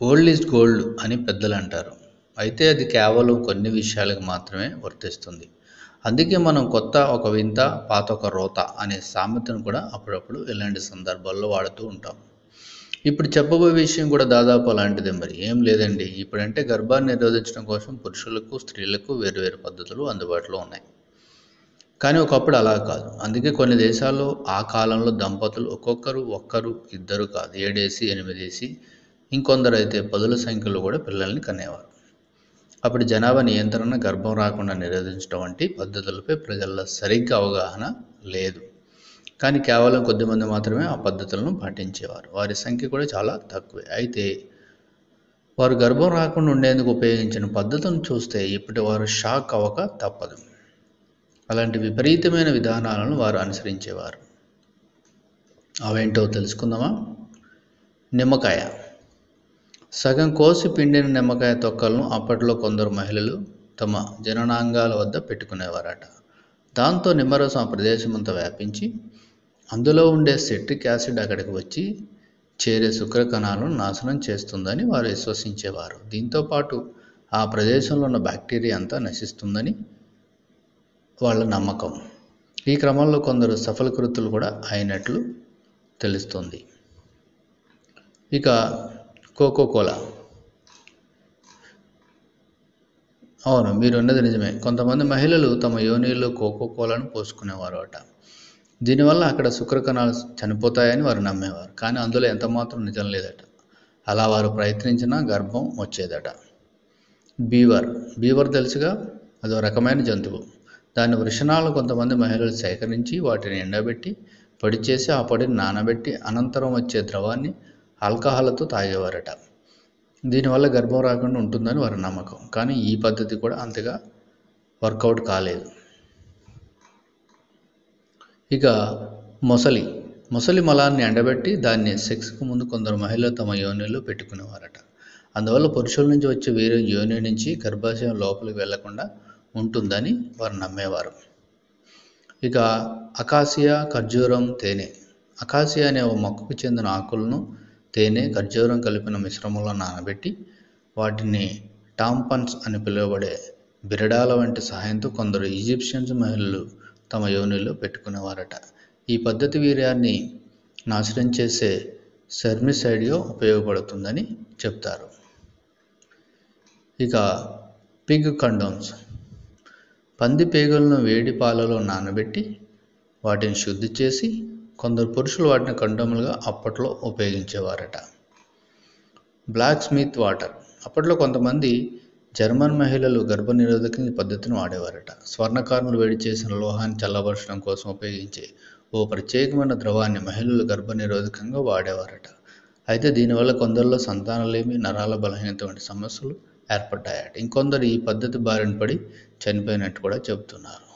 Old is gold అని పెద్దలు అంటారు. అయితే అది కేవలం కొన్ని విషయాలకు మాత్రమే వర్తిస్తుంది. అందుకే మనం కొత్త ఒక వింత పాత ఒక రోత అనే సామెతను కూడా అప్పుడప్పుడు ఇలాంటి సందర్భాల్లో వాడుతూ ఉంటాం. ఇప్పుడు చెప్పబోయే విషయం కూడా దాదాపు అలాంటిదే మరి. ఏం లేదండి. ఇప్పుడంటే గర్భాన్ని నిరోధించడం కోసం పురుషులకు స్త్రీలకు వేరువేరు పద్ధతులు అందుబాటులో ఉన్నాయి. కానీ ఒకప్పుడు అలా కాదు. అందుకే కొన్ని దేశాల్లో ఆ కాలంలో దంపతులు ఒక్కొక్కరు ఒక్కరు ఇద్దరు కాదు. ఏడేసి ఎనిమిదేసి ఇంకొందరు అయితే పదుల సంఖ్యలో కూడా పిల్లల్ని కనేవారు. అప్పుడు జనాభా నియంత్రణ గర్భం రాకుండా నిరోధించడం వంటి పద్ధతులపై ప్రజల్లో సరిగ్గా అవగాహన లేదు. కానీ కేవలం కొద్దిమంది మాత్రమే ఆ పద్ధతులను పాటించేవారు. వారి సంఖ్య కూడా చాలా తక్కువే. అయితే వారు గర్భం రాకుండా ఉండేందుకు ఉపయోగించిన పద్ధతులను చూస్తే ఇప్పటి వారు షాక్ అవ్వక తప్పదు. అలాంటి విపరీతమైన విధానాలను వారు అనుసరించేవారు. అవేంటో తెలుసుకుందామా? నిమ్మకాయ. సగం కోసి పిండిన నిమ్మకాయ తొక్కలను అప్పట్లో కొందరు మహిళలు తమ జననాంగాల వద్ద పెట్టుకునేవారట. దాంతో నిమ్మరసం ఆ ప్రదేశమంతా వ్యాపించి అందులో ఉండే సిట్రిక్ యాసిడ్ అక్కడికి వచ్చి చేరే శుక్ర కణాలను నాశనం చేస్తుందని వారు విశ్వసించేవారు. దీంతోపాటు ఆ ప్రదేశంలో ఉన్న బ్యాక్టీరియా అంతా నశిస్తుందని వాళ్ళ నమ్మకం. ఈ క్రమంలో కొందరు సఫలకృతులు కూడా అయినట్లు తెలుస్తుంది. ఇక కోకో కోలా అవును మీరు ఉన్నది నిజమే. కొంతమంది మహిళలు తమ యోనిలో కోకో కోలాను పోసుకునేవారు అట దీనివల్ల అక్కడ శుక్రకణాలు చనిపోతాయని వారు నమ్మేవారు. కానీ అందులో ఎంత మాత్రం నిజం లేదట. అలా వారు ప్రయత్నించినా గర్భం వచ్చేదట. బీవర్. బీవర్ తెలుసుగా? అదో రకమైన జంతువు. దాని వృషణాలు కొంతమంది మహిళలు సేకరించి వాటిని ఎండబెట్టి పొడి చేసి ఆ పొడిని నానబెట్టి అనంతరం వచ్చే ద్రవాన్ని ఆల్కహాల్తో తాగేవారట. దీనివల్ల గర్భం రాకుండా ఉంటుందని వారి నమ్మకం. కానీ ఈ పద్ధతి కూడా అంతగా వర్కౌట్ కాలేదు. ఇక మొసలి. మొసలి మలాన్ని ఎండబెట్టి దాన్ని సెక్స్కు ముందు కొందరు మహిళలు తమ యోనిలో పెట్టుకునేవారట. అందువల్ల పురుషుల నుంచి వచ్చే వేరే యోని నుంచి గర్భాశయం లోపలికి వెళ్ళకుండా ఉంటుందని వారు నమ్మేవారు. ఇక అకాసియా ఖర్జూరం తేనె. అకాసియా అనే ఒక మొక్కకు చెందిన ఆకులను తేనె ఖర్జూరం కలిపిన మిశ్రమంలో నానబెట్టి వాటిని టాంపన్స్ అని పిలువబడే బిరడాల వంటి సహాయంతో కొందరు ఈజిప్షియన్స్ మహిళలు తమ యోనిలో పెట్టుకునేవారట. ఈ పద్ధతి వీర్యాన్ని నాశనం చేసే సెర్మిసైడ్గా ఉపయోగపడుతుందని చెప్తారు. ఇక పిగ్ కండోమ్స్. పంది పేగులను వేడి పాలలో నానబెట్టి వాటిని శుద్ధి చేసి కొందరు పురుషులు వాటిని కండోములుగా అప్పట్లో ఉపయోగించేవారట. Black Smith water. అప్పట్లో కొంతమంది జర్మన్ మహిళలు గర్భనిరోధక పద్ధతిని వాడేవారట. స్వర్ణకారులు వేడి చేసిన లోహాన్ని చల్లబరచడం కోసం ఉపయోగించే ఓ ప్రత్యేకమైన ద్రవాన్ని మహిళలు గర్భనిరోధకంగా వాడేవారట. అయితే దీనివల్ల కొందరిలో సంతానలేమి నరాల బలహీనత వంటి సమస్యలు ఏర్పడ్డాయట. ఇంకొందరు ఈ పద్ధతి బారిన పడి చనిపోయినట్టు కూడా చెబుతున్నారు.